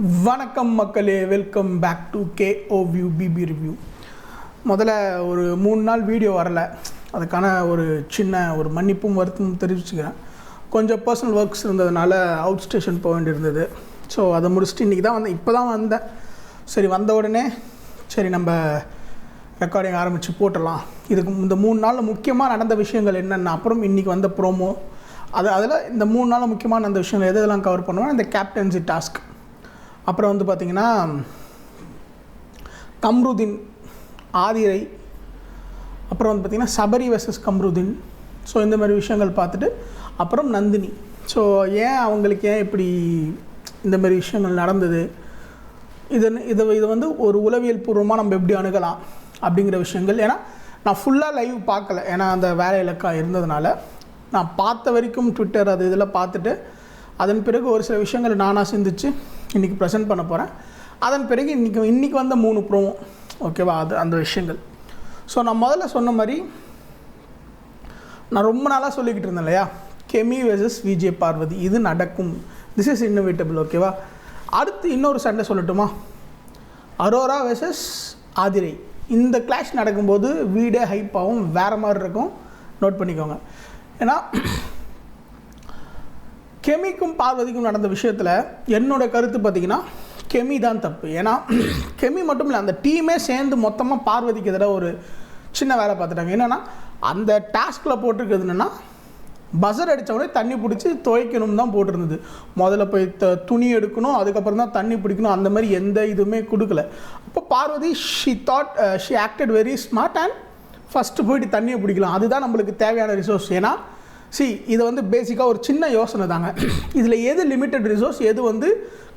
வணக்கம் மக்களே welcome back to K O view BB review முதல்ல ஒரு மூணு நாள் வீடியோ வரல. அதுக்கான ஒரு சின்ன ஒரு மன்னிப்பும் வருத்தமும் தெரிவிச்சுக்கிறேன். கொஞ்சம் பர்சனல் ஒர்க்ஸ் இருந்ததுனால அவுட் ஸ்டேஷன் போக வேண்டியிருந்தது. ஸோ அதை முடிச்சுட்டு இன்றைக்கி தான் வந்தேன். இப்போ தான் வந்தேன். சரி வந்த உடனே சரி நம்ம ரெக்கார்டிங் ஆரம்பித்து போட்டுடலாம். இதுக்கு இந்த மூணு நாளில் முக்கியமாக நடந்த விஷயங்கள் என்னென்ன? அப்புறம் இன்றைக்கி வந்த ப்ரோமோ அது அதில் இந்த மூணு நாளில் முக்கியமான அந்த விஷயங்கள் எது எதெல்லாம் கவர் பண்ணுவோம் இந்த கேப்டன்சி டாஸ்க் அப்புறம் வந்து பார்த்திங்கன்னா கம்ருதீன் ஆதிரை அப்புறம் வந்து பார்த்திங்கன்னா சபரி வெர்சஸ் கம்ருதீன். ஸோ இந்த மாதிரி விஷயங்கள் பார்த்துட்டு அப்புறம் நந்தினி. ஸோ ஏன் அவங்களுக்கு ஏன் இப்படி இந்த மாதிரி விஷயங்கள் நடந்தது? இது இதை இதை வந்து ஒரு உளவியல் பூர்வமாக நம்ம எப்படி அணுகலாம் அப்படிங்கிற விஷயங்கள். ஏன்னா நான் ஃபுல்லாக லைவ் பார்க்கல. ஏன்னா அந்த வேலை இலக்கா இருந்ததுனால. நான் பார்த்த வரைக்கும் ட்விட்டர் அது இதில் பார்த்துட்டு அதன் பிறகு ஒரு சில விஷயங்கள் நானாக சிந்திச்சு இன்றைக்கி ப்ரெசென்ட் பண்ண போகிறேன் அதன் பிறகு இன்றைக்கி இன்றைக்கி வந்த மூணு ப்ரோமோ ஓகேவா அது அந்த விஷயங்கள். ஸோ நான் முதல்ல சொன்ன மாதிரி நான் ரொம்ப நாளாக சொல்லிக்கிட்டு இருந்தேன் இல்லையா? கெமி வெர்சஸ் விஜே பார்வதி இது நடக்கும். திஸ் இஸ் இன்னோவேட்டபிள் ஓகேவா அடுத்து இன்னொரு சண்டை சொல்லட்டுமா? Aurora versus Aadhirai. இந்த கிளாஷ் நடக்கும்போது வீடே ஹைப்பாகவும் வேறு மாதிரி இருக்கும். நோட் பண்ணிக்கோங்க. ஏன்னா கெமிக்கும் பார்வதிக்கும் நடந்த விஷயத்தில் என்னோட கருத்து பார்த்திங்கன்னா கெமி தான் தப்பு. ஏன்னா கெமி மட்டும் இல்லை அந்த டீமே சேர்ந்து மொத்தமாக பார்வதிக்கு எதிராக ஒரு சின்ன வேலை பார்த்துட்டாங்க என்னென்னா அந்த டாஸ்கில் போட்டிருக்கிறது என்னென்னா பசர் அடித்தவொடனே தண்ணி பிடிச்சி துவைக்கணும் தான் போட்டிருந்தது. முதல்ல போய் த துணி எடுக்கணும் அதுக்கப்புறம் தான் தண்ணி பிடிக்கணும் அந்த மாதிரி எந்த இதுவுமே கொடுக்கல. அப்போ Parvathi she thought she acted very smart and first போயிட்டு தண்ணியை பிடிக்கலாம். அதுதான் நம்மளுக்கு தேவையான ரிசோர்ஸ் ஏன்னா சி இது வந்து பேசிக்காக ஒரு சின்ன யோசனை தாங்க. இதில் எது லிமிட்டட் ரிசோர்ஸ் எது வந்து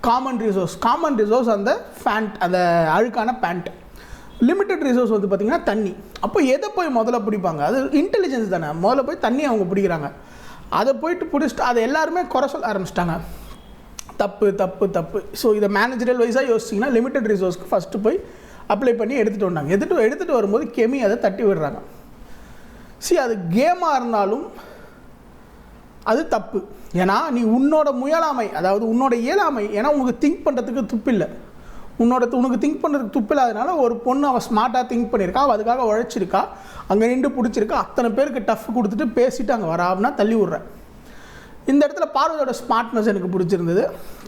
காமன் ரிசோர்ஸ் காமன் ரிசோர்ஸ் அந்த ஃபேண்ட் அந்த அழுக்கான பேண்ட் லிமிட்டட் ரிசோர்ஸ் வந்து பார்த்திங்கன்னா தண்ணி. அப்போ எதை போய் முதல்ல பிடிப்பாங்க? அது இன்டெலிஜென்ஸ் தானே. முதல்ல போய் தண்ணி அவங்க பிடிக்கிறாங்க. அதை போயிட்டு பிடிச்சிட்டு அதை எல்லாருமே குறை சொல்ல ஆரம்பிச்சிட்டாங்க. தப்பு தப்பு தப்பு. ஸோ இதை மேனேஜரல் வைஸாக யோசிச்சிங்கன்னா லிமிட்டட் ரிசோர்ஸ்க்கு ஃபஸ்ட்டு போய் அப்ளை பண்ணி எடுத்துகிட்டு வந்தாங்க. எடுத்துகிட்டு எடுத்துகிட்டு வரும்போது கெமி அதை தட்டி விடுறாங்க. சி அது கேமாக இருந்தாலும் அது தப்பு. ஏன்னா நீ உன்னோட முயலாமை அதாவது உன்னோட இயலாமை ஏன்னா உனக்கு திங்க் பண்ணுறதுக்கு துப்பு இல்லை. உன்னோட உனக்கு திங்க் பண்ணுறதுக்கு துப்பு இல்லாதனால ஒரு பொண்ணு அவள் ஸ்மார்ட்டாக திங்க் பண்ணியிருக்கா அவள் அதுக்காக உழைச்சிருக்கா அங்கே நின்று பிடிச்சிருக்கா அத்தனை பேருக்கு டஃப் கொடுத்துட்டு பேசிட்டு அங்கே வராப்னா தள்ளி விட்றேன் இந்த இடத்துல பார்வதியோட ஸ்மார்ட்னஸ் எனக்கு பிடிச்சிருந்தது.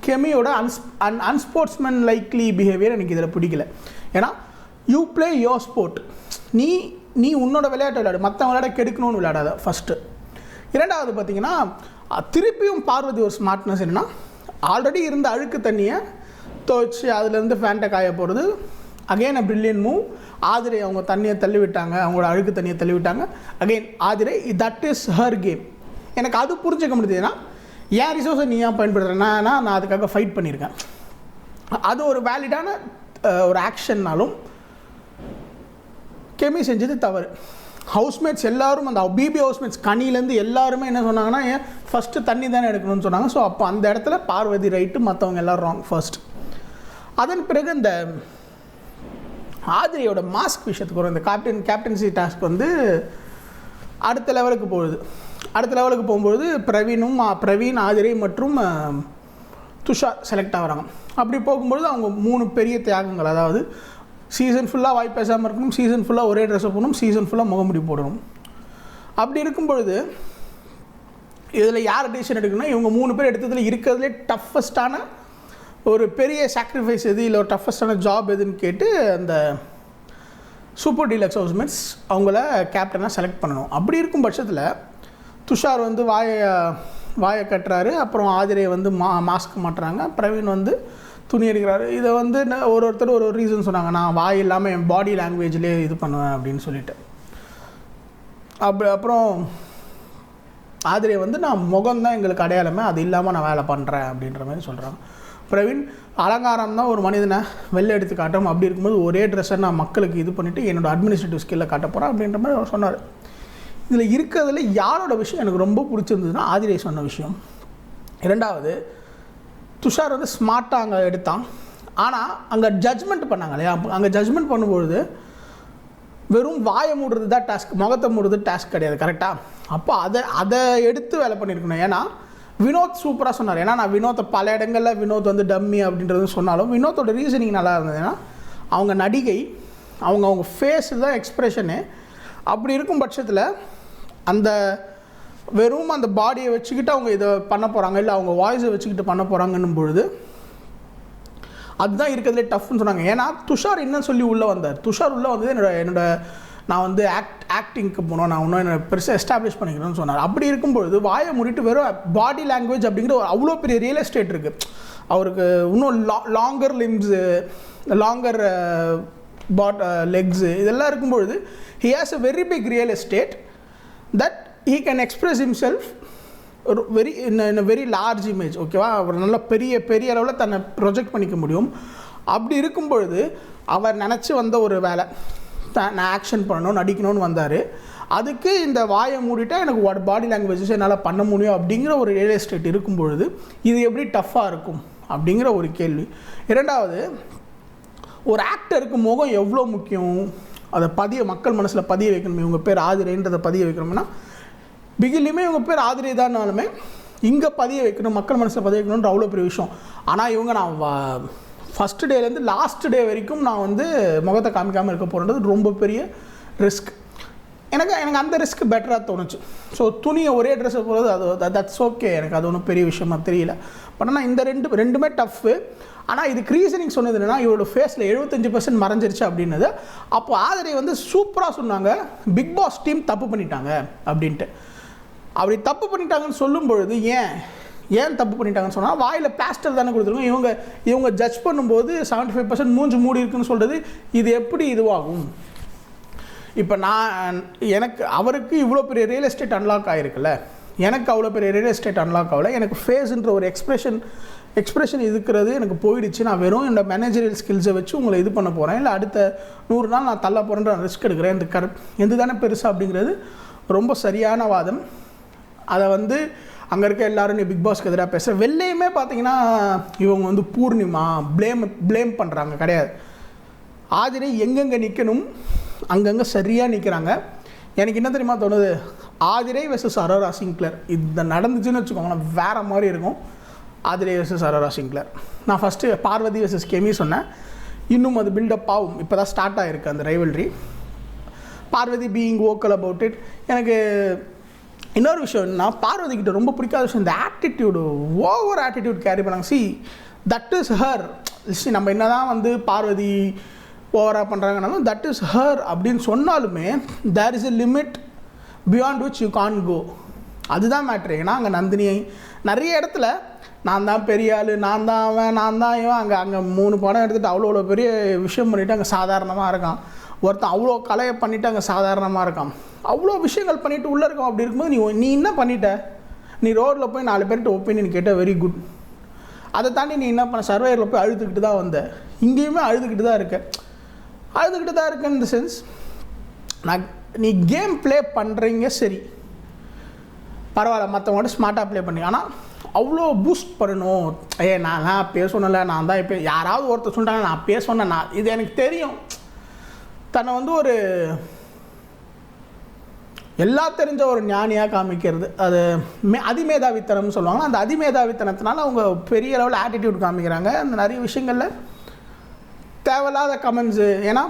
கெமியோட uns un unsportsman likely behaviour எனக்கு இதில் பிடிக்கல. ஏன்னா யூ பிளே யோர் ஸ்போர்ட் நீ நீ உன்னோட விளையாட்டு விளையாடு. மற்ற விளையாட கெடுக்கணும்னு விளையாடாத ஃபஸ்ட்டு இரண்டாவது பார்த்தீங்கன்னா திருப்பியும் பார்வதி ஒரு ஸ்மார்ட்னஸ் என்னென்னா ஆல்ரெடி இருந்த அழுக்கு தண்ணியை துவைச்சி அதுலேருந்து ஃபேண்டை காய போகிறது again a brilliant move Aadhirai அவங்க தண்ணியை தள்ளி விட்டாங்க அவங்களோட அழுக்கு தண்ணியை தள்ளி விட்டாங்க again Aadhirai that is her game எனக்கு அது புரிஞ்சுக்க முடியுதுன்னா ஏன் ரிசோர்ஸை நீ ஏன் பயன்படுத்துகிறேன்னா நான் அதுக்காக ஃபைட் பண்ணியிருக்கேன். அது ஒரு வேலிடான ஒரு ஆக்ஷன்னாலும் கெமி செஞ்சது தவறு. ஹவுஸ்மேட்ஸ் எல்லாரும் அந்த பிபி ஹவுஸ்மேட்ஸ் கனிலேருந்து எல்லாருமே என்ன சொன்னாங்கன்னா ஏன் ஃபஸ்ட்டு தண்ணி தானே எடுக்கணும்னு சொன்னாங்க. ஸோ அப்போ அந்த இடத்துல பார்வதி ரைட்டு மற்றவங்க எல்லாரும் ராங் ஃபர்ஸ்ட் அதன் பிறகு இந்த ஆதிரியோட மாஸ்க் விஷயத்துக்கு வரும். இந்த கேப்டன் கேப்டன்சி டாஸ்க் வந்து அடுத்த லெவலுக்கு போகுது. அடுத்த லெவலுக்கு போகும்பொழுது பிரவீனும் பிரவீன் ஆதிரை மற்றும் துஷார் செலக்ட் ஆகிறாங்க. அப்படி போகும்பொழுது அவங்க மூணு பெரிய தியாகங்கள் அதாவது சீசன் ஃபுல்லாக வாய் பேசாமல் இருக்கணும் சீசன் ஃபுல்லாக ஒரே ட்ரெஸ்ஸை போடணும் சீசன் ஃபுல்லாக முகமுடி போடணும். அப்படி இருக்கும் பொழுது இதில் யார் டிசிஷன் எடுக்கணும்னா இவங்க மூணு பேர் எடுத்ததில் இருக்கிறதுலே டஃபஸ்டான ஒரு பெரிய சாக்ரிஃபைஸ் எது இல்லை ஒரு டஃபஸ்டான ஜாப் எதுன்னு கேட்டு அந்த சூப்பர் டீலக்ஸ் ஹவுஸ்மேட்ஸ் அவங்கள கேப்டனாக செலக்ட் பண்ணணும். அப்படி இருக்கும் பட்சத்தில் துஷார் வந்து வாயை வாயை கட்டுறாரு அப்புறம் ஆதிரை வந்து மா மாஸ்க் மாட்டுறாங்க பிரவீன் வந்து துணி எடுக்கிறாரு. இதை வந்து ஒரு ஒருத்தர் ஒரு ஒரு ரீசன் சொன்னாங்க. நான் வாய் இல்லாமல் என் பாடி லாங்குவேஜ்லேயே இது பண்ணுவேன் அப்படின்னு சொல்லிட்டு. அப்படி அப்புறம் ஆதிரியை வந்து நான் முகம் தான் எங்களுக்கு அடையாளமே. அது இல்லாமல் நான் வேலை பண்ணுறேன் அப்படின்ற மாதிரி சொல்கிறாங்க பிரவீன் அலங்காரம் தான் ஒரு மனிதனை வெளில எடுத்து காட்டும். அப்படி இருக்கும்போது ஒரே ட்ரெஸ்ஸை நான் மக்களுக்கு இது பண்ணிவிட்டு என்னோடய அட்மினிஸ்ட்ரேட்டிவ் ஸ்கில்லை காட்ட போகிறேன் அப்படின்ற மாதிரி அவர் சொன்னார். இதில் இருக்கிறதுல யாரோட விஷயம் எனக்கு ரொம்ப பிடிச்சிருந்ததுன்னா ஆதிரை சொன்ன விஷயம். இரண்டாவது துஷார் வந்து ஸ்மார்ட்டாக அங்கே எடுத்தான். ஆனால் அங்கே ஜட்ஜ்மெண்ட் பண்ணாங்க இல்லையா? அங்கே ஜட்ஜ்மெண்ட் பண்ணும்பொழுது வெறும் வாயை மூடுறது தான் டாஸ்க் முகத்தை மூடுறது டாஸ்க் கிடையாது கரெக்டாக அப்போ அதை அதை எடுத்து வேலை பண்ணியிருக்கணும். ஏன்னா வினோத் சூப்பராக சொன்னார். ஏன்னா நான் வினோத்தை பல இடங்களில் வினோத் வந்து டம்மி அப்படின்றது சொன்னாலும் வினோத்தோட ரீசனிங் நல்லா இருந்தது. ஏன்னா அவங்க நடிகை அவங்க அவங்க ஃபேஸ் தான் எக்ஸ்ப்ரெஷனு அப்படி இருக்கும் பட்சத்தில் அந்த வெறும் அந்த பாடியை வச்சுக்கிட்டு அவங்க இதை பண்ண போகிறாங்க இல்லை அவங்க வாய்ஸை வச்சுக்கிட்டு பண்ண போகிறாங்கன்னும் பொழுது அதுதான் இருக்கிறதுலே டஃப்னு சொன்னாங்க. ஏன்னா துஷார் என்ன சொல்லி உள்ளே வந்தார். துஷார் உள்ளே வந்தது என்னோட என்னோட நான் வந்து ஆக்ட் ஆக்டிங்க்கு போனோம். நான் இன்னும் என்னோட பெருசாக எஸ்டாப்ளிஷ் பண்ணிக்கணும்னு சொன்னார். அப்படி இருக்கும்பொழுது வாயை முடிட்டு வெறும் பாடி லாங்குவேஜ் அப்படிங்கிற ஒரு அவ்வளோ பெரிய ரியல் எஸ்டேட் இருக்குது அவருக்கு இன்னும் லா longer limbs longer but legs இதெல்லாம் இருக்கும்பொழுது he has a very big real estate that he can express himself ஒரு very in very large image ஓகேவா அவர் நல்ல பெரிய பெரிய அளவில் தன்னை ப்ரொஜெக்ட் பண்ணிக்க முடியும். அப்படி இருக்கும் பொழுது அவர் நினச்சி வந்த ஒரு வேலை த- நான் ஆக்ஷன் பண்ணணும் நடிக்கணும்னு வந்தார். அதுக்கு இந்த வாயை மூடிட்டால் எனக்கு வாட் பாடி லாங்குவேஜஸ் என்னால் பண்ண முடியும் அப்படிங்கிற ஒரு ரியல் எஸ்டேட் இருக்கும் பொழுது இது எப்படி டஃப்பாக இருக்கும் அப்படிங்கிற ஒரு கேள்வி. இரண்டாவது ஒரு ஆக்டருக்கு முகம் எவ்வளோ முக்கியம்? அதை பதிய மக்கள் மனசில் பதிய வைக்கணும் இவங்க பேர் ஆதிரைன்றதை பதிய வைக்கணும்னா பிகிலையுமே இவங்க பேர் ஆதிரை தானாலுமே இங்கே பதிய வைக்கணும் மக்கள் மனசில் பதிய வைக்கணுன்ற அவ்வளோ பெரிய விஷயம். ஆனால் இவங்க நான் ஃபஸ்ட்டு டேலேருந்து லாஸ்ட் டே வரைக்கும் நான் வந்து முகத்தை காமிக்காமல் இருக்க போகிறேன்றது ரொம்ப பெரிய ரிஸ்க் எனக்கு எனக்கு அந்த ரிஸ்க் பெட்டராக தோணுச்சு. ஸோ துணியை ஒரே ட்ரெஸ்ஸை போகிறது அது தட்ஸ் ஓகே எனக்கு அது ஒன்றும் பெரிய விஷயமா தெரியல. பட் ஆனால் இந்த ரெண்டு ரெண்டுமே டஃப்பு ஆனால் இதுக்கு ரீசனிங் சொன்னது என்னென்னா இவரோட ஃபேஸில் எழுபத்தஞ்சு பர்சன்ட் மறைஞ்சிருச்சு அப்படின்னது. அப்போ ஆதரை வந்து சூப்பராக சொன்னாங்க பிக் பாஸ் டீம் தப்பு பண்ணிட்டாங்க அப்படின்ட்டு. அப்படி தப்பு பண்ணிட்டாங்கன்னு சொல்லும் பொழுது ஏன்? ஏன் தப்பு பண்ணிட்டாங்கன்னு சொன்னால் வாயில் பிளாஸ்டர் தானே கொடுத்துருக்கோம். இவங்க இவங்க ஜட்ஜ் பண்ணும்போது 75% ஃபைவ் பர்சன்ட் மூஞ்சி மூடி இருக்குன்னு சொல்கிறது இது எப்படி இதுவாகும்? இப்போ நான் எனக்கு அவருக்கு இவ்வளோ பெரிய ரியல் எஸ்டேட் அன்லாக் ஆகிருக்குல்ல எனக்கு அவ்வளோ பெரிய ரியல் எஸ்டேட் அன்லாக் ஆகலை. எனக்கு ஃபேஸ்ன்ற ஒரு எக்ஸ்பிரஷன் எக்ஸ்பிரஷன் இருக்கிறது எனக்கு போயிடுச்சு. நான் வெறும் என்னோட மேனேஜரியல் ஸ்கில்ஸை வச்சு உங்களை இது பண்ண போகிறேன் இல்லை அடுத்த நூறு நாள் நான் தள்ள போகிறேன்ற ரிஸ்க் எடுக்கிறேன். இந்த கரெக்ட் எது தானே பெருசு அப்படிங்கிறது ரொம்ப சரியான வாதம். அதை வந்து அங்கே இருக்க எல்லாரும் நீ பிக் பாஸ்க்கு எதிராக பேசுகிற வெளிலையுமே பார்த்தீங்கன்னா இவங்க வந்து பூர்ணிமா ப்ளேம் ப்ளேம் பண்ணுறாங்க கிடையாது. ஆதிரை எங்கெங்கே நிற்கணும் அங்கங்கே சரியாக நிற்கிறாங்க எனக்கு என்ன தெரியுமா தோணுது? Aadhirai versus Aurora Sinclair. இது நடந்துச்சுன்னு வச்சுக்கோங்களேன் வேறு மாதிரி இருக்கும். Aadhirai versus Aurora Sinclair. நான் ஃபஸ்ட்டு பார்வதி வெர்சஸ் கெமி சொன்னேன். இன்னும் அது பில்டப் ஆகும். இப்போ தான் ஸ்டார்ட் ஆகிருக்கு அந்த rivalry Parvathi being vocal about it எனக்கு இன்னொரு விஷயம் என்ன பார்வதிக்கிட்ட ரொம்ப பிடிக்காத விஷயம் இந்த ஆட்டிடியூடு ஓவர் ஆட்டிடியூட் கேரி பண்ணாங்க. See that is her see நம்ம என்ன தான் வந்து பார்வதி ஓவராக பண்ணுறாங்கனாலும் தட் இஸ் ஹர் அப்படின்னு சொன்னாலுமே there is a limit beyond which you can go அதுதான் மேட்ரு ஏன்னா அங்கே நந்தினி நிறைய இடத்துல நான் தான் பெரிய ஆள் நான் தான் அவன் நான் தான் இவன் அங்கே அங்கே மூணு படம் எடுத்துகிட்டு அவ்வளோ அவ்வளோ பெரிய விஷயம் பண்ணிவிட்டு அங்கே சாதாரணமாக இருக்கான். ஒருத்தன் அவ்வளோ கலையை பண்ணிவிட்டு அங்கே சாதாரணமாக இருக்கான். அவ்வளோ விஷயங்கள் பண்ணிவிட்டு உள்ளே இருக்கோம். அப்படி இருக்கும்போது நீ நீ என்ன பண்ணிட்ட? நீ ரோட்டில் போய் நாலு பேர்கிட்ட ஒப்பீனியன் கேட்ட வெரி குட் அதை தாண்டி நீ என்ன பண்ண? சர்வேயரில் போய் அழுதுகிட்டு தான் வந்த. இங்கேயுமே அழுதுகிட்டு தான் இருக்க. அழுதுகிட்டு தான் இருக்க இந்த சென்ஸ் நான் நீ கேம் ப்ளே பண்ணுறீங்க சரி. பரவாயில்ல மற்றவங்கள்ட்ட ஸ்மார்ட்டாக ப்ளே பண்ணி ஆனால் அவ்வளோ பூஸ்ட் பண்ணணும். ஏ நான் நான் பேசணும்ல நான் தான் இப்போ யாராவது ஒருத்தர் சொல்லிட்டாங்க நான் பேசணும் நான் இது எனக்கு தெரியும். தன்னை வந்து ஒரு எல்லா தெரிஞ்ச ஒரு ஞானியாக காமிக்கிறது. அது மே அதிமேதாவித்தனம்னு சொல்லுவாங்க. அந்த அதிமேதாவித்தனத்தினால அவங்க பெரிய அளவில் ஆட்டிடியூட் காமிக்கிறாங்க. அந்த நிறைய விஷயங்களில் தேவையில்லாத கமெண்ட்ஸு ஏன்னா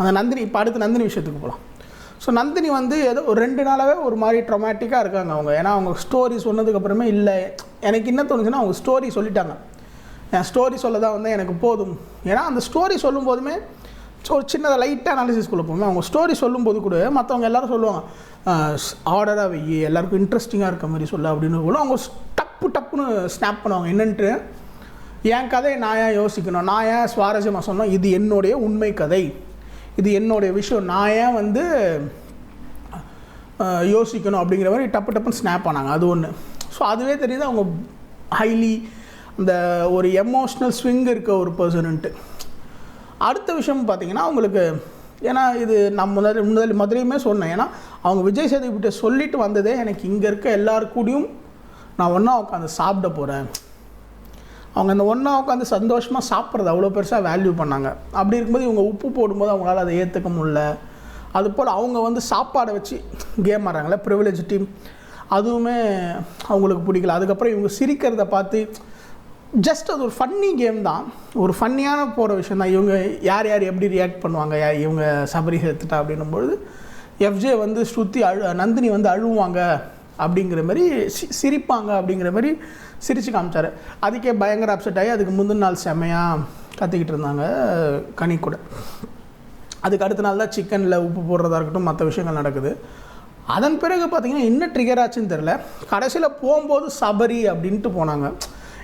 அந்த நந்தினி இப்போ அடுத்து நந்தினி விஷயத்துக்கு போகலாம் ஸோ நந்தினி வந்து ஏதோ ஒரு ரெண்டு நாளாகவே ஒரு மாதிரி ட்ரொமேட்டிக்காக இருக்காங்க அவங்க. ஏன்னா அவங்க ஸ்டோரி சொன்னதுக்கப்புறமே இல்லை. எனக்கு என்ன தோணுச்சுன்னா அவங்க ஸ்டோரி சொல்லிட்டாங்க. என் ஸ்டோரி சொல்ல தான் வந்து எனக்கு போதும். ஏன்னா அந்த ஸ்டோரி சொல்லும் போதுமே ஒரு சின்னதாக லைட்டாக அனாலிசிஸ்குள்ளே போகணும் அவங்க ஸ்டோரி சொல்லும்போது கூட மற்றவங்க எல்லோரும் சொல்லுவாங்க ஆர்டராக வை எல்லாருக்கும் இன்ட்ரெஸ்டிங்காக இருக்க மாதிரி சொல்ல அப்படின்னு கூட அவங்க டப்பு டப்புன்னு ஸ்னாப் பண்ணுவாங்க. என்னன்ட்டு? என் கதையை நான் ஏன் யோசிக்கணும்? நான் ஏன் சுவாரஸ்யமாக சொன்னோம்? இது என்னுடைய உண்மை கதை. இது என்னுடைய விஷயம். நான் ஏன் வந்து யோசிக்கணும்? அப்படிங்கிற மாதிரி டப்பு டப்புன்னு ஸ்னாப் பண்ணாங்க அது ஒன்று ஸோ அதுவே தெரியுது அவங்க ஹைலி அந்த ஒரு எமோஷ்னல் ஸ்விங் இருக்க ஒரு பர்சனுன்ட்டு அடுத்த விஷயம் பார்த்தீங்கன்னா அவங்களுக்கு ஏன்னா இது நான் முதல் முதல் மதுரையுமே சொன்னேன். ஏன்னா அவங்க விஜய் சேதுபதிட்ட சொல்லிட்டு வந்ததே எனக்கு இங்கே இருக்க எல்லாரு கூடயும் நான் ஒன்றா உட்காந்து சாப்பிட போகிறேன் அவங்க அந்த ஒன்றா உட்காந்து சந்தோஷமாக சாப்பிட்றது அவ்வளோ பெருசாக வேல்யூ பண்ணாங்க. அப்படி இருக்கும்போது இவங்க உப்பு போடும்போது அவங்களால அதை ஏற்றுக்க முடியல. அதுபோல் அவங்க வந்து சாப்பாடை வச்சு கேம் ஆடுறாங்களே ப்ரிவிலேஜ் டீம் அதுவுமே அவங்களுக்கு பிடிக்கல. அதுக்கப்புறம் இவங்க சிரிக்கிறத பார்த்து ஜஸ்ட் அது ஒரு ஃபன்னி கேம் தான். ஒரு ஃபன்னியான போகிற விஷயம் தான். இவங்க யார் யார் எப்படி ரியாக்ட் பண்ணுவாங்க? இவங்க சபரி சேர்த்துட்டா அப்படின்னும்பொழுது எஃப்ஜே வந்து ஸ்ருதி அழு நந்தினி வந்து அழுவாங்க அப்படிங்கிற மாதிரி சி- சிரிப்பாங்க அப்படிங்கிற மாதிரி சிரித்து காமிச்சார். அதுக்கே பயங்கர அப்செட் ஆகி அதுக்கு முந்தின நாள் செமையாக கற்றுக்கிட்டு இருந்தாங்க கனி கூட. அதுக்கு அடுத்த நாள் தான் சிக்கனில் உப்பு போடுறதா இருக்கட்டும் மற்ற விஷயங்கள் நடக்குது. அதன் பிறகு பார்த்தீங்கன்னா என்ன ட்ரிகர் ஆச்சுன்னு தெரில கடைசியில் போகும்போது சபரி அப்படின்ட்டு போனாங்க.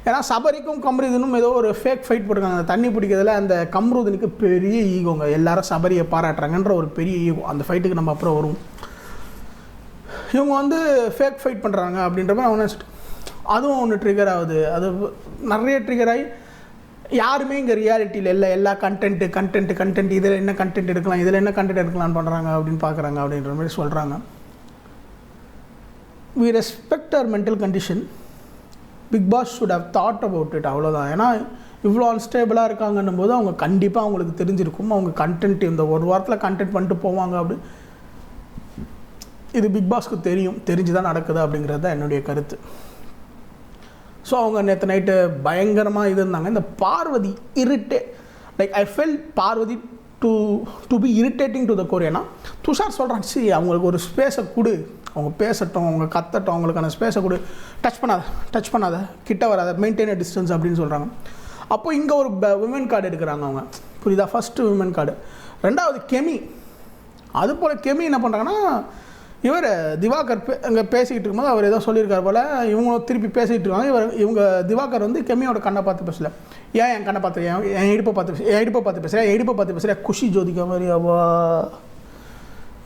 ஏன்னா சபரிக்கும் கம்ருதினும் ஏதோ ஒரு ஃபேக் ஃபைட் போட்டிருக்காங்க. அந்த தண்ணி பிடிக்கிறதுல அந்த கம்ருதினுக்கு பெரிய ஈகோங்க. எல்லாரும் சபரியை பாராட்டுறாங்கன்ற ஒரு பெரிய ஈகோ. அந்த ஃபைட்டுக்கு நம்ம அப்புறம் வருவோம். இவங்க வந்து ஃபேக் ஃபைட் பண்ணுறாங்க அப்படின்ற மாதிரி அவனை அதுவும் ஒன்று ட்ரிகர் ஆகுது. அது நிறைய ட்ரிகர் ஆகி யாருமே இங்கே ரியாலிட்டியில் இல்லை. எல்லா கண்டென்ட்டு கண்டென்ட் கண்டென்ட் இதில் என்ன கண்டென்ட் எடுக்கலாம் இதில் என்ன கண்டென்ட் எடுக்கலாம்னு பண்ணுறாங்க அப்படின்னு பார்க்குறாங்க அப்படின்ற மாதிரி சொல்கிறாங்க we respect our mental condition Bigg Boss should have thought about it அவ்வளோதான் ஏன்னா இவ்வளோ அன்ஸ்டேபிளாக இருக்காங்கன்னும் போது அவங்க கண்டிப்பாக அவங்களுக்கு தெரிஞ்சிருக்கும். அவங்க கண்டென்ட் இந்த ஒரு வாரத்தில் கண்டென்ட் பண்ணிட்டு போவாங்க அப்படி. இது பிக் பாஸ்க்கு தெரியும். தெரிஞ்சு தான் நடக்குது அப்படிங்கிறது தான் என்னுடைய கருத்து. ஸோ அவங்க நேற்று நைட்டு பயங்கரமாக இது இருந்தாங்க. இந்த Parvathi irritate like I felt Parvathi to to be irritating to the கோரியனா Tushar சொல்கிறான் சி அவங்களுக்கு ஒரு ஸ்பேஸை கொடு. அவங்க பேசட்டும் அவங்க கத்தட்டும் அவங்களுக்கான ஸ்பேஸை கொடு. டச் பண்ணாத டச் பண்ணாத கிட்ட வராத மெயின்டைன் டிஸ்டன்ஸ் அப்படின்னு சொல்கிறாங்க அப்போ இங்கே ஒரு உமன் கார்டு எடுக்கிறாங்க அவங்க. புரியுதா? ஃபஸ்ட்டு உமன் கார்டு ரெண்டாவது கெமி. அது போல் கெமி என்ன பண்ணுறாங்கன்னா இவர் திவாகர் பே அங்கே பேசிக்கிட்டு இருக்கும்போது அவர் ஏதோ சொல்லியிருக்கார் போல் இவங்களும் திருப்பி பேசிகிட்டு இருக்காங்க. இவர் இவங்க திவாகர் வந்து கெமியோட கண்ணை பார்த்து பேசல. ஏன் என் கண்ணை பார்த்து என் என் இடுப்பை பார்த்து பேச என் இடுப்பை பார்த்து பேசுகிறேன் இடுப்பை பார்த்து பேசுகிறேன் குஷி ஜோதிக்க மாதிரி அவா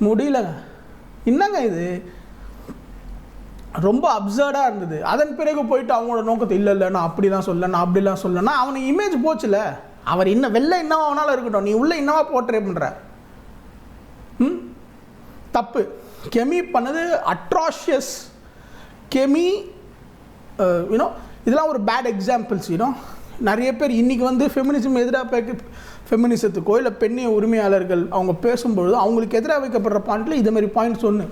முடியலங்க. என்னங்க இது? ரொம்ப அப்சர்டாக இருந்தது. அதன் பிறகு போயிட்டு அவங்களோட நோக்கத்தை இல்லை இல்லை நான் அப்படிலாம் சொல்ல நான் அப்படிலாம் சொல்லனா அவனுக்கு இமேஜ் போச்சுல. அவர் இன்னும் வெளில என்னவா வேணாலும் இருக்கட்டும். நீ உள்ளே என்னவா போர்ட்ரே பண்ணுற ம்? தப்பு. கெமி பண்ணது அட்ராஷியஸ் கெமி யூனோ இதெல்லாம் ஒரு பேட் எக்ஸாம்பிள்ஸ் யூனோ நிறைய பேர் இன்றைக்கி வந்து ஃபெமினிசம் எதிராக பேக்கு ஃபெமினிசத்துக்கோ இல்லை பெண்ணிய உரிமையாளர்கள் அவங்க பேசும்பொழுது அவங்களுக்கு எதிராக வைக்கப்படுற பாயிண்ட்டில் இதே மாதிரி பாயிண்ட்ஸ் ஒன்று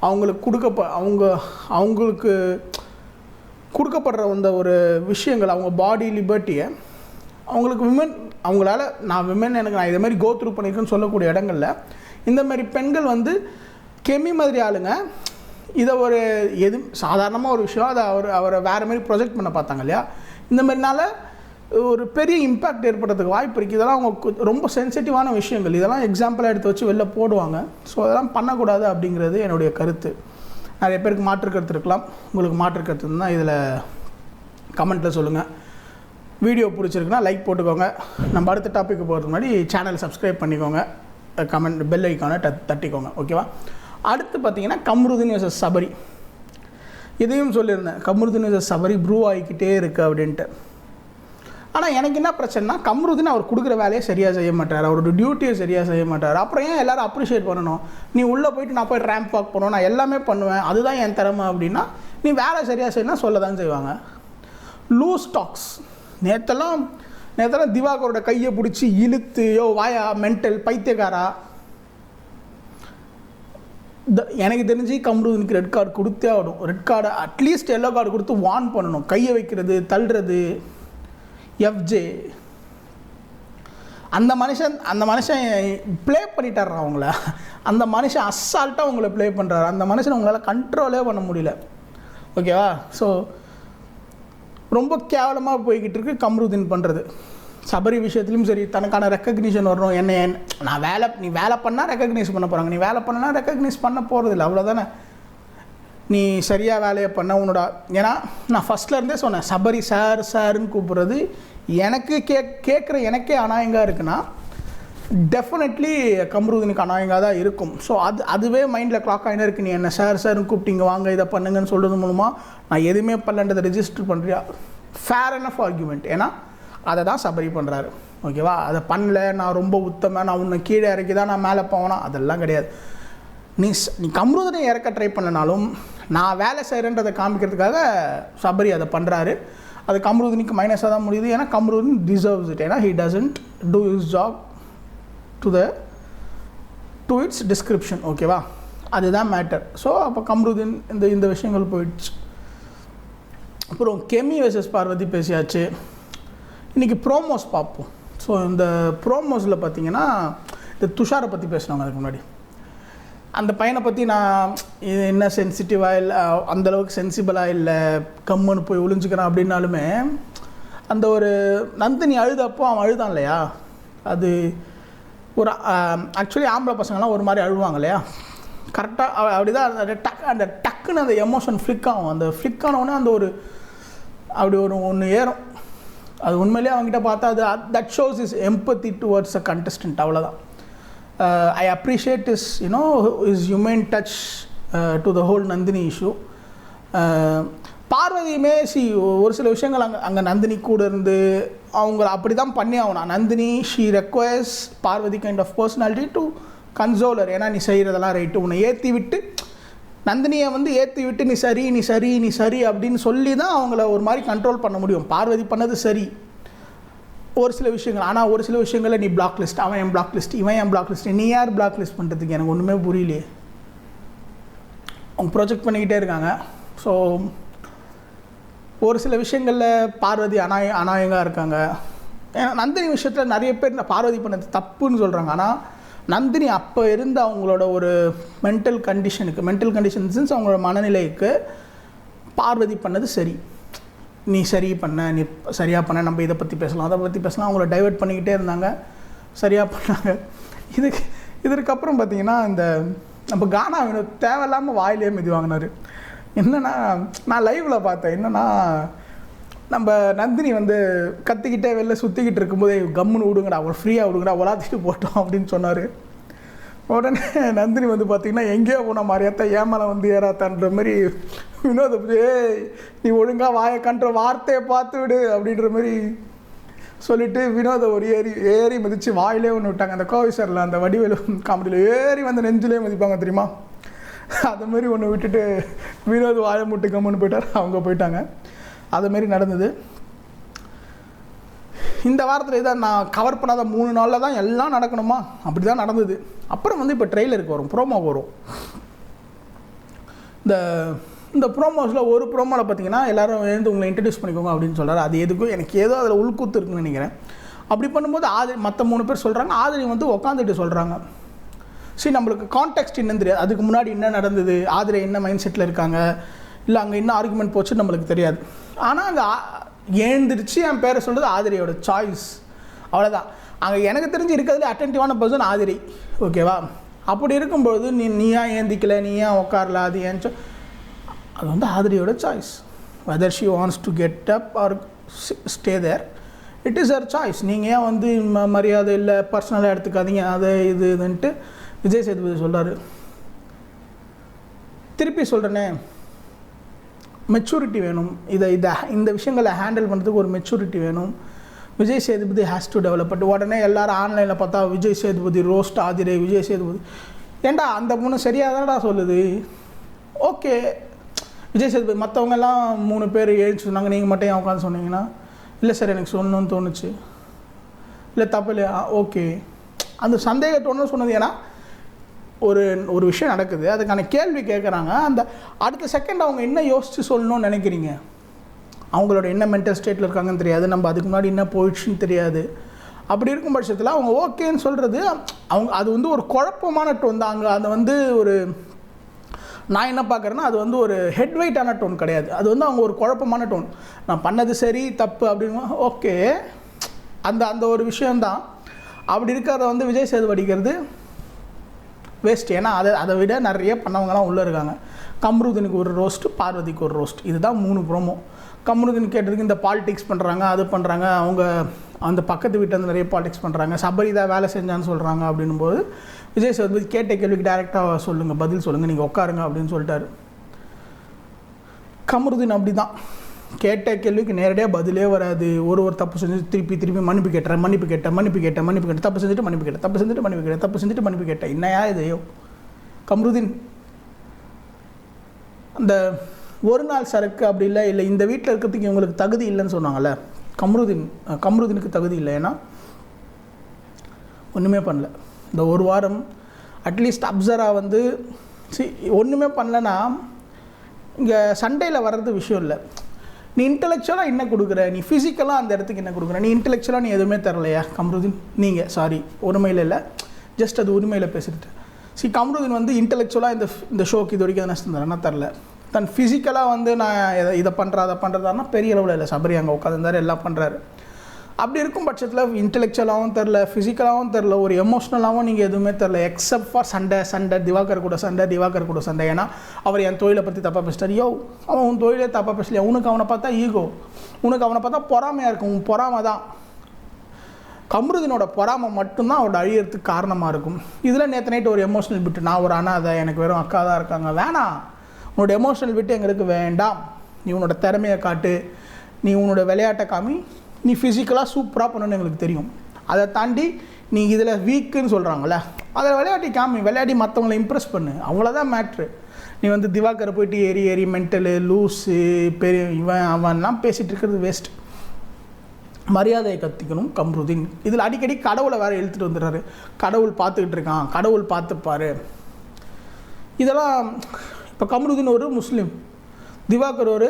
அவங்களுக்கு கொடுக்கப்ப அவங்க அவங்களுக்கு கொடுக்கப்படுற அந்த ஒரு விஷயங்கள் அவங்க பாடி லிபர்ட்டியை அவங்களுக்கு விமன் அவங்களால நான் விமன் எனக்கு நான் இதை மாதிரி கோ த்ரூ பண்ணியிருக்கேன்னு சொல்லக்கூடிய இடங்களில் இந்த மாதிரி பெண்கள் வந்து கெமி மாதிரி ஆளுங்க. இதை ஒரு எது சாதாரணமாக ஒரு விஷயம் அதை அவர் அவரை வேறு மாதிரி ப்ரொஜெக்ட் பண்ண பார்த்தாங்க இல்லையா? இந்த மாதிரினால ஒரு பெரிய இம்பேக்ட் ஏற்படுறதுக்கு வாய்ப்பு இருக்குது இதெல்லாம் அவங்க கு- ரொம்ப சென்சிட்டிவான விஷயங்கள். இதெல்லாம் எக்ஸாம்பிளாக எடுத்து வச்சு வெளில போடுவாங்க. ஸோ அதெல்லாம் பண்ணக்கூடாது அப்படிங்கிறது என்னுடைய கருத்து. நிறைய பேருக்கு மாற்று கருத்து இருக்கலாம். உங்களுக்கு மாற்று கருத்து இருந்தால் இதில் கமெண்ட்டில் சொல்லுங்கள் வீடியோ பிடிச்சிருக்குன்னா லைக் போட்டுக்கோங்க. நம்ம அடுத்த டாப்பிக்கு போகிறதுக்கு முன்னாடி சேனல் சப்ஸ்கிரைப் பண்ணிக்கோங்க. கமெண்ட் பெல் ஐக்கானை ட தட்டிக்கோங்க. ஓகேவா அடுத்து பார்த்தீங்கன்னா கம்ருதின் வர்சஸ் சபரி. இதையும் சொல்லியிருந்தேன். கம்ருதின் வர்சஸ் சபரி ப்ரூவ் ஆகிக்கிட்டே இருக்குது அப்படின்ட்டு. ஆனால் எனக்கு என்ன பிரச்சனைனா கம்ருதின் அவர் கொடுக்குற வேலையை சரியாக செய்ய மாட்டார். அவரோட டியூட்டியை சரியாக செய்ய மாட்டார். அப்புறம் ஏன் எல்லோரும் அப்ரிஷியேட் பண்ணணும்? நீ உள்ளே போயிட்டு நான் போய் ரேம்ப் வாக் பண்ணுவேன் நான் எல்லாமே பண்ணுவேன். அதுதான் என் திறமை அப்படின்னா நீ வேலை சரியாக செய்யணும் சொல்ல தான் செய்வாங்க. லூஸ் டாக்ஸ் நேற்றெல்லாம் நேற்றெல்லாம் திவாகரோட கையை பிடிச்சி இழுத்து யோ வாயா மென்டல் பைத்தியக்காரா? த- எனக்கு தெரிஞ்சு கம்ருதனுக்கு ரெட் கார்டு கொடுத்தே ஆகணும். Red card at least yellow card கொடுத்து வார்ன் பண்ணணும். கையை வைக்கிறது தள்ளுறது. எஃப்ஜே அந்த மனுஷன் அந்த மனுஷன் ப்ளே பண்ணிட்டார் அவங்கள. அந்த மனுஷன் அசால்ட்டாக உங்களை ப்ளே பண்ணுறாரு அந்த மனுஷன் உங்களால் கண்ட்ரோலே பண்ண முடியல. ஓகேவா ஸோ ரொம்ப கேவலமாக போய்கிட்டு இருக்கு கம்ருதீன் பண்ணுறது சபரி விஷயத்துலையும் சரி தனக்கான ரெக்கக்னிஷன் வரணும். என்ன என்ன- நான் வேலை நீ வேலை பண்ணால் ரெக்கக்னைஸ் பண்ண போகிறாங்க நீ வேலை பண்ணனா ரெக்கக்னைஸ் பண்ண போகிறது இல்லை அவ்வளோதானே நீ சரியாக வேலையை பண்ண உன்னோட ஏன்னா நான் ஃபஸ்ட்லேருந்தே சொன்னேன் சபரி சார் சார்னு கூப்பிட்றது எனக்கு கே கேட்குற எனக்கே அநாயங்காக இருக்குன்னா டெஃபினெட்லி கம்ருதினுக்கு அநாயங்காக தான் இருக்கும். ஸோ அது அதுவே மைண்டில் கிளாக் ஆகினா இருக்குது நீ என்ன சார் சார்னு கூப்பிட்டீங்க வாங்க இதை பண்ணுங்கன்னு சொல்கிறது மூலமாக நான் எதுவுமே பண்ணலன்றதை ரெஜிஸ்டர் பண்ணுறியா ஃபேர் enough ஆர்குமெண்ட் ஏன்னா அதை தான் சபரி பண்ணுறாரு ஓகேவா அதை பண்ணல நான் ரொம்ப உத்தம நான் உன்னை கீழே இறக்கி தான் நான் மேலே போவேனா? அதெல்லாம் கிடையாது. நீ நீ கம்ருதனை இறக்க ட்ரை பண்ணனாலும் நான் வேலை செய்கிறேன்றதை காமிக்கிறதுக்காக சபரி அதை பண்ணுறாரு அது கம்ருதினிக்கு மைனஸாக தான் முடியுது. ஏன்னா கம்ருதின் டிசர்வ்ஸ் இட் ஏன்னா he doesn't do his job to the to its description ஓகேவா அதுதான் மேட்டர் ஸோ அப்போ கம்ருதீன் இந்த இந்த விஷயங்கள் போயிடுச்சு. அப்புறம் கெமி வெர்சஸ் பார்வதி பேசியாச்சு. இன்றைக்கி ப்ரோமோஸ் பார்ப்போம். ஸோ இந்த ப்ரோமோஸில் பார்த்தீங்கன்னா இந்த துஷாரை பற்றி பேசினாங்க அதுக்கு முன்னாடி. அந்த பையனை பற்றி நான் இது என்ன சென்சிட்டிவாக இல்லை அந்தளவுக்கு சென்சிபிளாக இல்லை கம்முன்னு போய் ஒளிஞ்சுக்கிறான் அப்படின்னாலுமே அந்த ஒரு நந்தினி அழுதப்போ அவன் அழுதான் இல்லையா? அது ஒரு ஆக்சுவலி ஆம்பளை பசங்கள்லாம் ஒரு மாதிரி அழுவாங்க இல்லையா? கரெக்டாக அப்படி தான் அந்த டக் அந்த டக்குன்னு அந்த எமோஷன் ஃப்ளிக் ஆகும். அந்த ஃப்ளிக் ஆனவுடனே அந்த ஒரு அப்படி ஒரு ஒன்று ஏறும். அது உண்மையிலேயே அவங்ககிட்ட பார்த்தா அது that shows is empathy towards a contestant அவ்வளோதான் I appreciate is you know is human touch to the whole Nandini issue பார்வதியுமே சி ஒரு சில விஷயங்கள் அங்கே அங்கே நந்தினி கூட இருந்து அவங்கள அப்படி தான் பண்ணி ஆகணும். Nandini she requires Parvati kind of personality to console her ஏன்னா நீ செய்கிறதெல்லாம் ரைட்டு உன்னை ஏற்றி விட்டு நந்தினியை வந்து ஏற்றி விட்டு நீ சரி நீ சரி நீ சரி அப்படின்னு சொல்லி தான் அவங்கள ஒரு மாதிரி கண்ட்ரோல் பண்ண முடியும். பார்வதி பண்ணது சரி. ஒரு சில விஷயங்கள் ஆனால் ஒரு சில விஷயங்களில் நீ பிளாக் லிஸ்ட் அவன் என் பிளாக் லிஸ்ட் இவன் என் பிளாக் லிஸ்ட் நீ யார் பிளாக் லிஸ்ட் பண்ணுறதுக்கு எனக்கு ஒன்றுமே புரியலையே. அவங்க ப்ரொஜெக்ட் பண்ணிக்கிட்டே இருக்காங்க. ஸோ ஒரு சில விஷயங்களில் பார்வதி அநாய அநாயகமாக இருக்காங்க. ஏன்னா நந்தினி விஷயத்தில் நிறைய பேர் இந்த பார்வதி பண்ணது தப்புன்னு சொல்கிறாங்க ஆனால் நந்தினி அப்போ இருந்த அவங்களோட ஒரு மென்டல் கண்டிஷனுக்கு மென்டல் கண்டிஷன் சின்ஸ் அவங்களோட மனநிலைக்கு பார்வதி பண்ணது சரி. நீ சரி பண்ண நீ சரியாக பண்ண நம்ம இதை பற்றி பேசலாம் அதை பற்றி பேசலாம். அவங்கள டைவெர்ட் பண்ணிக்கிட்டே இருந்தாங்க. சரியாக பண்ணாங்க. இதுக்கு இதற்கப்புறம் பார்த்தீங்கன்னா இந்த நம்ம கானா வினோத் தேவையில்லாமல் வாயிலே மிதி வாங்கினார். என்னென்னா நான் லைவில் பார்த்தேன். என்னென்னா நம்ம நந்தினி வந்து கத்திக்கிட்டே வெளில சுற்றிக்கிட்டு இருக்கும்போதே கம்முன்னு விடுங்கடா அவள் ஃப்ரீயாக விடுங்கடா உலாத்திட்டு போட்டோம் அப்படின்னு சொன்னார். உடனே நந்தினி வந்து பார்த்திங்கன்னா எங்கேயோ போன மாரியாத்தா ஏமலை வந்து ஏறாத்தான்ற மாதிரி வினோத ஏய் நீ ஒழுங்காக வாயை கன்ற வார்த்தையை பார்த்து விடு அப்படின்ற மாதிரி சொல்லிட்டு வினோத ஒரு ஏறி ஏறி மிதித்து வாயிலே ஒன்று விட்டாங்க. அந்த கோவை சாரில் அந்த வடிவேலு காமெடியில் ஏறி வந்து நெஞ்சிலே மிதிப்பாங்க தெரியுமா? அது மாதிரி ஒன்று விட்டுட்டு வினோத் வாயை முட்டு கம்முன்னு போயிட்டார். அவங்க போயிட்டாங்க. அதுமாரி நடந்தது. இந்த வாரத்தில் இதை நான் கவர் பண்ணாத மூணு நாளில் தான் எல்லாம் நடக்கணுமா? அப்படி தான் நடந்தது. அப்புறம் வந்து இப்போ ட்ரெய்லருக்கு வரும் ப்ரோமோ வரும். இந்த இந்த ப்ரோமோஸில் ஒரு ப்ரோமோவில் பார்த்தீங்கன்னா எல்லாரும் எழுந்து உங்களை இன்ட்ரடியூஸ் பண்ணிக்கோங்க அப்படின்னு சொல்கிறாரு அது எதுக்கும் எனக்கு ஏதோ அதில் உள்கூத்து இருக்குன்னு நினைக்கிறேன். அப்படி பண்ணும்போது ஆதிரி மற்ற மூணு பேர் சொல்கிறாங்க ஆதிரி வந்து உக்காந்துட்டு சொல்கிறாங்க சரி நம்மளுக்கு கான்டெக்ட் என்னன்னு தெரியாது. அதுக்கு முன்னாடி என்ன நடந்தது ஆதிரை என்ன மைண்ட் செட்டில் இருக்காங்க இல்லை அங்கே என்ன ஆர்குமெண்ட் போச்சு நம்மளுக்கு தெரியாது. ஆனால் அங்கே எழுந்திரிச்சு என் பேரை சொல்கிறது ஆதிரியோட சாய்ஸ் அவ்வளோதான் அங்கே எனக்கு தெரிஞ்சு இருக்கிறதுல அட்டன்டிவான பர்சன் ஆதிரி. ஓகேவா அப்படி இருக்கும்பொழுது நீ நீ ஏன் ஏந்திக்கல? நீ ஏன் உட்காரல? அது ஏன் அது வந்து ஆதிரியோட choice whether she wants to get up or stay there it is her choice நீங்கள் ஏன் வந்து ம மரியாதை இல்லை பர்சனலாக எடுத்துக்காதீங்க அது இது இதுன்ட்டு விஜய் சேதுபதி சொல்கிறாரு திருப்பி சொல்கிறேனே மெச்சூரிட்டி வேணும். இதை இதை இந்த விஷயங்களை ஹேண்டில் பண்ணுறதுக்கு ஒரு மெச்சூரிட்டி வேணும். Vijay Sethupathi has to develop but உடனே எல்லாரும் ஆன்லைனில் பார்த்தா விஜய் சேதுபதி ரோஸ்ட் ஆதிரே விஜய் சேதுபதி. ஏண்டா அந்த பொண்ணு சரியாக தானடா சொல்லுது? ஓகே விஜய் சேதுபதி மற்றவங்கெல்லாம் மூணு பேர் எழுந்து சொன்னாங்க நீங்கள் மட்டும் ஏன் உட்காந்து சொன்னீங்கன்னா? இல்லை சார் எனக்கு சொல்லணும்னு தோணுச்சு. இல்லை தப்பு இல்லையா? ஓகே அந்த சந்தேகத்தோடு சொன்னது ஏன்னா ஒரு ஒரு விஷயம் நடக்குது. அதுக்கான கேள்வி கேட்குறாங்க. அந்த அடுத்த செகண்ட் அவங்க என்ன யோசித்து சொல்லணும்னு நினைக்கிறீங்க? அவங்களோட என்ன மென்டல் ஸ்டேட்டில் இருக்காங்கன்னு தெரியாது. நம்ம அதுக்கு முன்னாடி என்ன போயிடுச்சுன்னு தெரியாது. அப்படி இருக்கும் பட்சத்தில் அவங்க ஓகேன்னு சொல்கிறது அவங்க அது வந்து ஒரு குழப்பமான டோன் தான். அங்கே அதை வந்து ஒரு நான் என்ன பார்க்குறேன்னா அது வந்து ஒரு ஹெட் வெயிட்டான டோன் கிடையாது. அது வந்து அவங்க ஒரு குழப்பமான டோன் நான் பண்ணது சரி தப்பு அப்படின்னு ஓகே அந்த அந்த ஒரு விஷயந்தான் அப்படி இருக்கிறத வந்து விஜய் சேதுபடிக்கிறது வேஸ்ட் ஏன்னா அதை அதை விட நிறைய பண்ணவங்கலாம் உள்ளே இருக்காங்க. கம்ருதனுக்கு ஒரு ரோஸ்ட் பார்வதிக்கு ஒரு ரோஸ்ட் இதுதான் மூணு ப்ரோமோ கம்ருதன் கேட்டதுக்கு இந்த பாலிடிக்ஸ் பண்ணுறாங்க அது பண்ணுறாங்க அவங்க அந்த பக்கத்து வீட்டில் வந்து நிறைய பாலிடிக்ஸ் பண்ணுறாங்க சபரிதா வேலை செஞ்சான்னு சொல்கிறாங்க அப்படின்னும் போது விஜய் சேதுபதி கேட்ட கேள்விக்கு டேரெக்டாக சொல்லுங்கள் பதில் சொல்லுங்கள் நீங்கள் உட்காருங்க அப்படின்னு சொல்லிட்டாரு. கமருதீன் அப்படி தான் கேட்ட கேள்விக்கு நேரடியாக பதிலே வராது. ஒரு ஒரு தப்பு செஞ்சு திருப்பி திருப்பி மன்னிப்பு கேட்டேன் மன்னிப்பு கேட்டேன் மன்னிப்பு கேட்டேன் மன்னிப்பு கேட்டேன் தப்பு செஞ்சுட்டு மன்னிப்பு கேட்டேன் தப்பு செஞ்சுட்டு மன்னிப்பு கேட்டேன் தப்பு செஞ்சுட்டு மன்னிப்பு கேட்டேன் என்னையா இதையோ கம்ருதீன் அந்த ஒரு நாள் சரக்கு அப்படி இல்லை இல்லை இந்த வீட்டில் இருக்கிறதுக்கு இவங்களுக்கு தகுதி இல்லைன்னு சொன்னாங்கல்ல. கம்ருதீன் கம்ருதீனுக்கு தகுதி இல்லை. ஏன்னா ஒன்றுமே பண்ணல. இந்த ஒரு வாரம் அட்லீஸ்ட் அப்சரா வந்து சி ஒன்றுமே பண்ணலன்னா இங்கே சண்டேயில் வர்றது விஷயம் இல்லை. நீ இன்டெலெக்சுவலாக என்ன கொடுக்குற? நீ ஃபிசிக்கலாக அந்த இடத்துக்கு என்ன கொடுக்குற? நீ இன்டெலெக்சுவலாக நீ எதுவுமே தரலையா? கம்ருதீன் நீங்கள் சாரி உரிமையில் இல்லை. ஜஸ்ட் அது உரிமையில் பேசிட்டு. சி கம்ருதீன் வந்து இன்டெலெக்சுவலாக இந்த இந்த ஷோக்கு இது வரைக்கும் என்ன தரேன்னா தரல. தன் ஃபிசிக்கலாக வந்து நான் இதை இதை பண்ணுறேன் அதை பண்ணுறதான்னா பெரிய அளவில் இல்லை. சபரி அங்கே உட்காந்துருந்தார் எல்லாம் பண்ணுறாரு அப்படி இருக்கும் பட்சத்தில் இன்டெலெக்சுவலாகவும் தெரில ஃபிசிக்கலாகவும் தெரில ஒரு எமோஷ்னலாகவும் நீங்கள் எதுவுமே தெரில எக்ஸப்ட் ஃபார் சண்டை சண்டை திவாகர் கூட சண்டை திவாகர் கூட சண்டை. ஏன்னா அவர் என் தொழிலை பற்றி தப்பாக பேசிட்டார். யோ அவன் உன் தொழிலே தப்பாக பேசலையா? உனக்கு அவனை பார்த்தா ஈகோ உனக்கு அவனை பார்த்தா பொறாமையாக இருக்கும். உன் பொறாமை தான். கம்ருதினோட பொறாமை மட்டும்தான் அவரோட அழியறதுக்கு காரணமாக இருக்கும். இதில் நேற்று நைட்டு ஒரு எமோஷனல் விட்டு நான் ஒரு அனாதை எனக்கு வெறும் அக்கா தான் இருக்காங்க. வேணாம். உன்னோட எமோஷனல் விட்டு எங்களுக்கு வேண்டாம். நீ உன்னோட திறமையை காட்டு. நீ உன்னோட விளையாட்டை காமி. நீ ஃபிசிக்கலாக சூப்பராக பண்ணணும்னு எங்களுக்கு தெரியும். அதை தாண்டி நீ இதில் வீக்குன்னு சொல்கிறாங்கள அதில் விளையாட்டி காமி விளையாடி மற்றவங்கள இம்ப்ரெஸ் பண்ணு. அவ்வளோதான் மேட்ரு நீ வந்து திவாகரை போயிட்டு ஏறி ஏறி மென்டலு லூஸு பெரிய இவன் அவன்லாம் பேசிகிட்டு இருக்கிறது வேஸ்ட் மரியாதையை கற்றுக்கணும் கம்ருதீன். இதில் அடிக்கடி கடவுளை வேறு எழுத்துட்டு வந்துடுறாரு. கடவுள் பார்த்துக்கிட்டு இருக்கான். கடவுள் பார்த்துப்பாரு. இதெல்லாம் இப்போ கம்ருதீன் ஒரு முஸ்லீம். திவாகர் ஒரு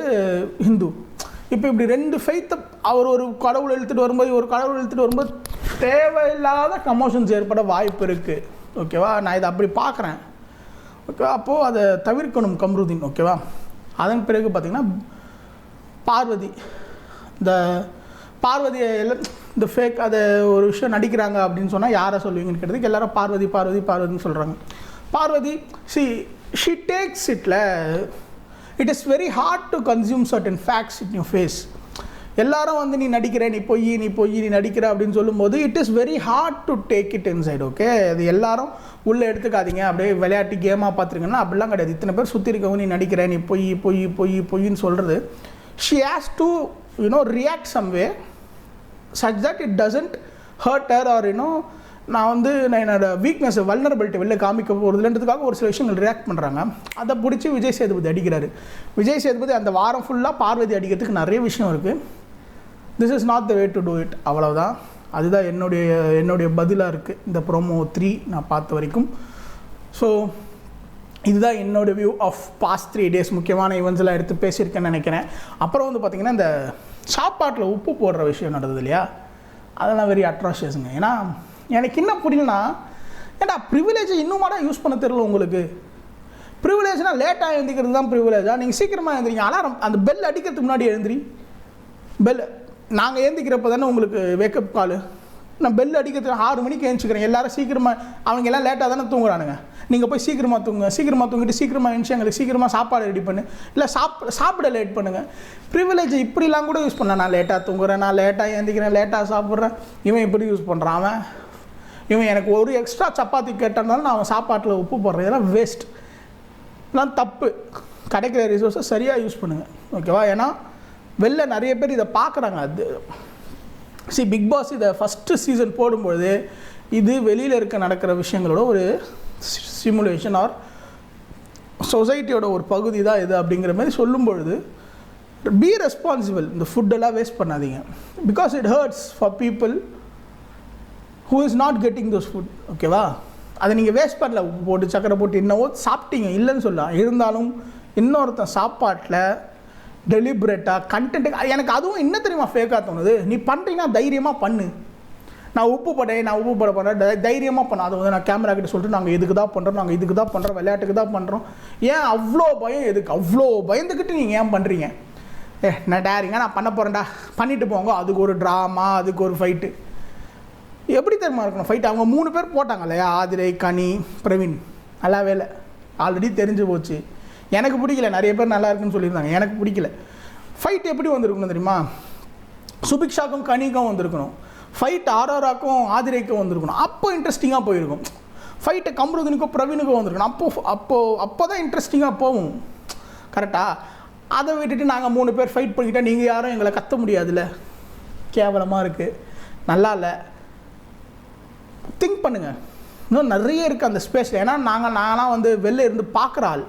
ஹிந்து. இப்போ இப்படி ரெண்டு ஃபைத்தை அவர் ஒரு கடவுள் எழுத்துட்டு வரும்போது ஒரு கடவுள் இழுத்துட்டு வரும்போது தேவையில்லாத கமோஷன்ஸ் ஏற்பட வாய்ப்பு இருக்குது ஓகேவா நான் இதை அப்படி பார்க்குறேன். ஓகேவா அப்போது அதை தவிர்க்கணும் கம்ருதீன். ஓகேவா அதன் பிறகு பார்த்திங்கன்னா பார்வதி. இந்த பார்வதியை எல்லாம் இந்த ஃபேக் அதை ஒரு விஷயம் நடிக்கிறாங்க அப்படின்னு சொன்னால் யாரை சொல்லுவீங்கன்னு கேட்டதுக்கு எல்லாரும் பார்வதி பார்வதி பார்வதின்னு சொல்கிறாங்க Parvati C she takes it till it is very hard to consume certain facts in you face எல்லாரும் வந்து நீ நடிக்கிற நீ பொய் நீ பொய் நீ நடிக்கிற அப்படின்னு சொல்லும்போது it is very hard to take it inside okay அது எல்லாரும் உள்ளே எடுத்துக்காதீங்க. அப்படியே விளையாட்டு கேமாக பார்த்துருங்கன்னா அப்படிலாம் கிடையாது. இத்தனை பேர் சுற்றி இருக்கவங்க நீ நடிக்கிற நீ பொய் பொய் பொய் பொய்ன்னு சொல்கிறது she has to you know react some way such that it doesn't hurt her or you know நான் வந்து நான் என்னோட வீக்னஸ் வல்னரபிலிட்டி வெளில காமிக்க போகிறதுலன்றதுக்காக ஒரு சில விஷயங்கள் ரியாக்ட் பண்ணுறாங்க அதை பிடிச்சி விஜய் சேதுபதி அடிக்கிறாரு. விஜய் சேதுபதி அந்த வாரம் ஃபுல்லாக பார்வதி அடிக்கிறதுக்கு நிறைய விஷயம் இருக்குது this is not the way to do it அவ்வளோதான் அதுதான் என்னுடைய என்னுடைய பதிலாக இருக்குது இந்த ப்ரோமோ த்ரீ நான் பார்த்த வரைக்கும். ஸோ இதுதான் என்னோடய view of past three days முக்கியமான ஈவெண்ட்ஸ்லாம் எடுத்து பேசியிருக்கேன்னு நினைக்கிறேன். அப்புறம் வந்து பார்த்திங்கன்னா இந்த சாப்பாட்டில் உப்பு போடுற விஷயம் நடந்தது இல்லையா? அதெல்லாம் வெரி அட்ராஷியஸுங்க ஏன்னா எனக்கு என்ன புரியலனா ஏன்டா ப்ரிவிலேஜை இன்னுமாடா யூஸ் பண்ண தெரியல உங்களுக்கு? ப்ரிவிலேஜ்னா லேட்டாக எழுந்திக்கிறது தான் ப்ரிவிலேஜா நீங்கள் சீக்கிரமாக எழுந்திரிங்க. அலாரம் அந்த பெல் அடிக்கிறதுக்கு முன்னாடி எழுந்திரி. பெல் நாங்கள் எழுந்திக்கிறப்ப தானே உங்களுக்கு வேக்கப் கால் நான் பெல் அடிக்கிறதுக்கு ஆறு மணிக்கு எழுந்திக்கிறேன் எல்லாரும் சீக்கிரமாக அவங்க எல்லாம் லேட்டாக தானே தூங்குறானுங்க. நீங்கள் போய் சீக்கிரமாக தூங்குங்க. சீக்கிரமாக தூங்கிட்டு சீக்கிரமாக எழுந்துச்சு எங்களுக்கு சீக்கிரமாக சாப்பாடு ரெடி பண்ணு. இல்லை சாப்பிட சாப்பிட லேட் பண்ணுங்கள் ப்ரிவிலேஜ் இப்படிலாம் கூட யூஸ் பண்ணேன் நான் லேட்டாக தூங்குறேன். நான் லேட்டாக ஏந்திக்கிறேன் லேட்டாக சாப்பிட்றேன். இவன் இப்படி யூஸ் பண்ணுறான் அவன். இவன் எனக்கு ஒரு எக்ஸ்ட்ரா சப்பாத்தி கேட்டனாலும் நான் அவன் சாப்பாட்டில் உப்பு போடுறேன். இதெல்லாம் வேஸ்ட் இதெல்லாம் தப்பு. கிடைக்கிற ரிசோர்ஸை சரியாக யூஸ் பண்ணுங்கள் ஓகேவா ஏன்னா வெளில நிறைய பேர் இதை பார்க்குறாங்க. அது சி பிக் பாஸ் இதை ஃபஸ்ட்டு சீசன் போடும்பொழுது இது வெளியில் இருக்க நடக்கிற விஷயங்களோட ஒரு சிமுலேஷன் ஆர் சொசைட்டியோட ஒரு பகுதி தான் இது அப்படிங்கிற மாதிரி சொல்லும் பொழுது பி ரெஸ்பான்சிபிள் இந்த ஃபுட்டெல்லாம் வேஸ்ட் பண்ணாதீங்க. Because it hurts for people who is not getting those food ஓகேவா அதை நீங்கள் வேஸ்ட் பண்ணல உப்பு போட்டு சக்கரை போட்டு என்னவோ சாப்பிட்டீங்க இல்லைன்னு சொல்லலாம் இருந்தாலும் இன்னொருத்தன் சாப்பாட்டில் டெலிபரேட்டாக கண்டென்ட்டு எனக்கு அதுவும் என்ன தெரியுமா ஃபேக்காக தோணுது? நீ பண்ணுறீங்கன்னா தைரியமாக பண்ணு. நான் உப்பு போட்டேன் நான் உப்பு பட போகிறேன் தைரியமாக பண்ண. அதை வந்து நான் கேமரா கிட்ட சொல்லிட்டு நாங்கள் இதுக்கு தான் பண்ணுறோம் நாங்கள் இதுக்கு தான் பண்ணுறோம் விளையாட்டுக்கு தான் பண்ணுறோம் ஏன் அவ்வளோ பயம் எதுக்கு? அவ்வளோ பயந்துக்கிட்டு நீங்கள் ஏன் பண்ணுறீங்க ஏ நான் டேரிங்க நான் பண்ண போகிறேன்டா பண்ணிட்டு போங்க. அதுக்கு ஒரு ட்ராமா அதுக்கு ஒரு ஃபைட்டு எப்படி தெரியுமா இருக்கணும்? ஃபைட் அவங்க மூணு பேர் போட்டாங்க இல்லையா? ஆதிரை கனி பிரவீன். நல்லா வேலை ஆல்ரெடி தெரிஞ்சு போச்சு. எனக்கு பிடிக்கல. நிறைய பேர் நல்லா இருக்குன்னு சொல்லியிருந்தாங்க. எனக்கு பிடிக்கல. ஃபைட் எப்படி வந்திருக்கணும் தெரியுமா? சுபிக்ஷாக்கும் கனிக்கும் வந்திருக்கணும். ஃபைட் ஆரோராக்கும் ஆதிரைக்கும் வந்திருக்கணும். அப்போ இன்ட்ரெஸ்டிங்காக போயிருக்கும். ஃபைட்டு கம்ருதனுக்கும் பிரவீனுக்கும் வந்திருக்கணும். அப்போ அப்போ அப்போ தான் இன்ட்ரெஸ்டிங்காக போகும். கரெக்டாக அதை விட்டுட்டு நாங்கள் மூணு பேர் ஃபைட் பண்ணிக்கிட்டால் நீங்கள் யாரும் எங்களை கத்த முடியாதுல்ல? கேவலமாக இருக்குது நல்லா இல்லை. திங்க் பண்ணுங்கள் இன்னும் நிறைய இருக்குது அந்த ஸ்பேஸில் ஏன்னா நாங்கள் நாங்களாம் வந்து வெளில இருந்து பார்க்குற ஆள்.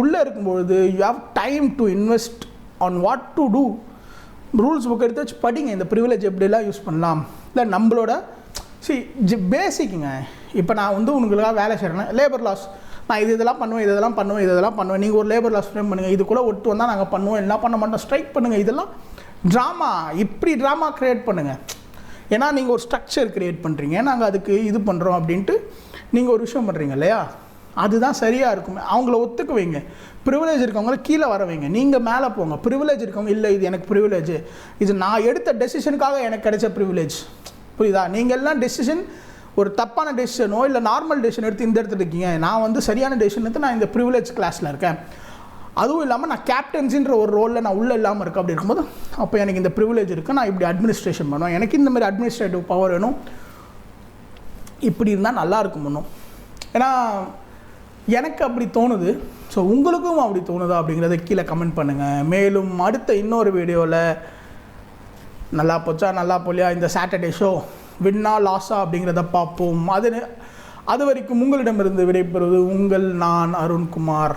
உள்ளே இருக்கும்பொழுது you have time to invest on what to do rules book எடுத்து வச்சு படிங்க. இந்த ப்ரிவிலேஜ் எப்படிலாம் யூஸ் பண்ணலாம். இல்லை நம்மளோட சி பேசிக்குங்க இப்போ நான் வந்து உங்களுக்காக வேலை செய்கிறேன்னா லேபர் லாஸ் நான் இது இதெல்லாம் பண்ணுவேன் இதெல்லாம் பண்ணுவேன் இதெல்லாம் பண்ணுவேன். நீங்கள் ஒரு லேபர் லாஸ் ஃப்ரேம் பண்ணுங்கள் இது கூட ஒட்டு வந்தால் நாங்கள் பண்ணுவோம். என்ன பண்ண மாட்டோம்? ஸ்ட்ரைக் பண்ணுங்கள் இதெல்லாம் ட்ராமா இப்படி ட்ராமா க்ரியேட் பண்ணுங்கள் ஏன்னா நீங்கள் ஒரு ஸ்ட்ரக்சர் க்ரியேட் பண்ணுறீங்க நாங்கள் அதுக்கு இது பண்ணுறோம் அப்படின்ட்டு நீங்கள் ஒரு விஷயம் பண்ணுறீங்க இல்லையா? அதுதான் சரியாக இருக்கும். அவங்கள ஒத்துக்கு வைங்க. ப்ரிவிலேஜ் இருக்கவங்கள கீழே வர வைங்க. நீங்கள் மேலே போங்க. ப்ரிவிலேஜ் இருக்கவங்க இல்லை இது எனக்கு ப்ரிவிலேஜ் இது நான் எடுத்த டெசிஷனுக்காக எனக்கு கிடைச்ச ப்ரிவிலேஜ் புரியுதா? நீங்கள் எல்லாம் டெசிஷன் ஒரு தப்பான டெசிஷனோ இல்லை நார்மல் டெசிஷன் எடுத்து இந்த இடத்துல இருக்கீங்க. நான் வந்து சரியான டெசிஷன் எடுத்து நான் இந்த ப்ரிவிலேஜ் கிளாஸில் இருக்கேன். அதுவும் இல்லாமல் நான் கேப்டன்ஸின்ற ஒரு ரோலில் நான் உள்ளே இல்லாமல் இருக்கேன் அப்படி இருக்கும்போது அப்போ எனக்கு இந்த ப்ரிவிலேஜ் இருக்குது நான் இப்படி அட்மினிஸ்ட்ரேஷன் பண்ணுவேன். எனக்கு இந்த மாதிரி அட்மினிஸ்ட்ரேட்டிவ் பவர் வேணும். இப்படி இருந்தால் நல்லா இருக்கும் இன்னும் ஏன்னா எனக்கு அப்படி தோணுது. ஸோ உங்களுக்கும் அப்படி தோணுதா அப்படிங்கிறத கீழே கமெண்ட் பண்ணுங்கள் மேலும் அடுத்த இன்னொரு வீடியோவில் நல்லா போச்சா நல்லா போலியா இந்த சாட்டர்டே ஷோ வின்னா லாஸா அப்படிங்கிறத பார்ப்போம். அது அது வரைக்கும் உங்களிடமிருந்து விடைபெறுவது உங்கள் நான் அருண்குமார்.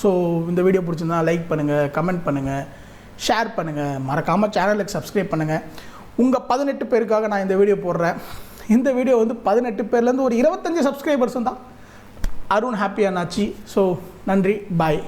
ஸோ இந்த வீடியோ பிடிச்சிருந்தா லைக் பண்ணுங்கள் கமெண்ட் பண்ணுங்கள் ஷேர் பண்ணுங்கள் மறக்காமல் சேனலுக்கு சப்ஸ்கிரைப் பண்ணுங்கள் உங்கள் பதினெட்டு பேருக்காக நான் இந்த வீடியோ போடுறேன். இந்த வீடியோ வந்து பதினெட்டு பேர்லேருந்து ஒரு இருபத்தஞ்சி சப்ஸ்கிரைபர்ஸும் தான். அருண் ஹாப்பி அண்ணாச்சி. ஸோ நன்றி. பாய்